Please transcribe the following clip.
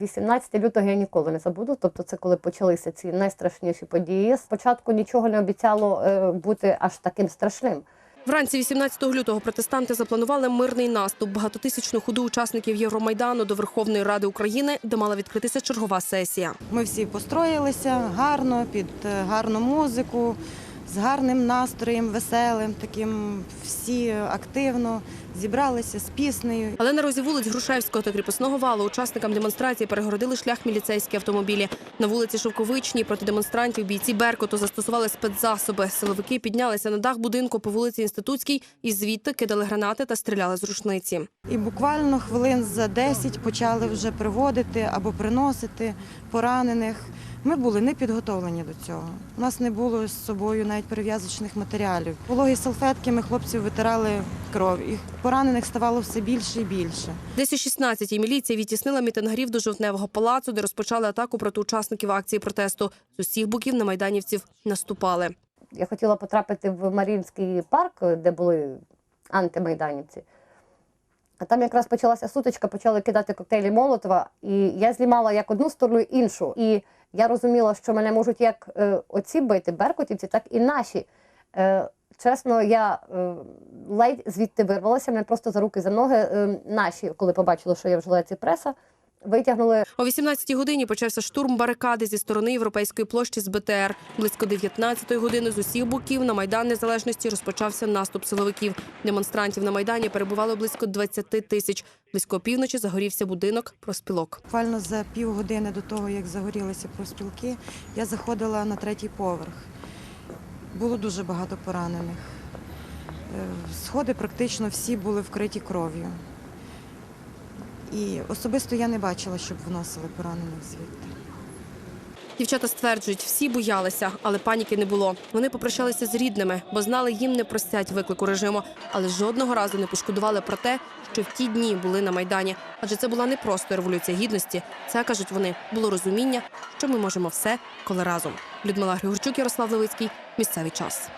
18 лютого я ніколи не забуду. Тобто, це коли почалися ці найстрашніші події. Спочатку нічого не обіцяло е, бути аж таким страшним. Вранці 18 лютого протестанти запланували мирний наступ. Багатотисячну ходу учасників Євромайдану до Верховної Ради України, де мала відкритися чергова сесія. Ми всі построїлися гарно, під е, гарну музику, з гарним настроєм, веселим, таким всі активно зібралися з піснею. Але на розі вулиць Грушевського та кріпосного валу учасникам демонстрації перегородили шлях міліцейські автомобілі. На вулиці Шовковичній проти демонстрантів бійці Беркуту застосували спецзасоби. Силовики піднялися на дах будинку по вулиці Інститутській і звідти кидали гранати та стріляли з рушниці. І буквально хвилин за 10 почали вже приводити або приносити поранених. Ми були не підготовлені до цього. У нас не було з собою навіть перев'язочних матеріалів. Вологі салфетки ми хлопців витирали кров. І поранених ставало все більше і більше. Десь о 16-й міліція відтіснила мітингарів до жовтневого палацу, де розпочали атаку проти учасників акції протесту. З усіх боків на майданівців наступали. Я хотіла потрапити в Маріїнський парк, де були антимайданівці. А там якраз почалася сутичка, почали кидати коктейлі Молотова, і я знімала як одну сторону, іншу. І я розуміла, що мене можуть як е, оці бити, беркутівці, так і наші. Е, чесно, я е, ледь звідти вирвалася, мене просто за руки, за ноги. Е, наші, коли побачили, що я в жилеці преса, витягнули О 18-й годині почався штурм барикади зі сторони Європейської площі з БТР. Близько 19-ї години з усіх боків на Майдан Незалежності розпочався наступ силовиків. Демонстрантів на Майдані перебувало близько 20 тисяч. Близько опівночі загорівся будинок проспілок. Буквально за півгодини до того, як загорілися профспілки, я заходила на третій поверх. Було дуже багато поранених. Е, Сходи практично всі були вкриті кров'ю. І особисто я не бачила, щоб вносили поранених звідти. Дівчата стверджують, всі боялися, але паніки не було. Вони попрощалися з рідними, бо знали, їм не простять виклику режиму, але жодного разу не пошкодували про те, що в ті дні були на майдані. Адже це була не просто революція гідності. Це кажуть вони було розуміння, що ми можемо все, коли разом. Людмила Григорчук, Ярослав Левицький. Місцевий час.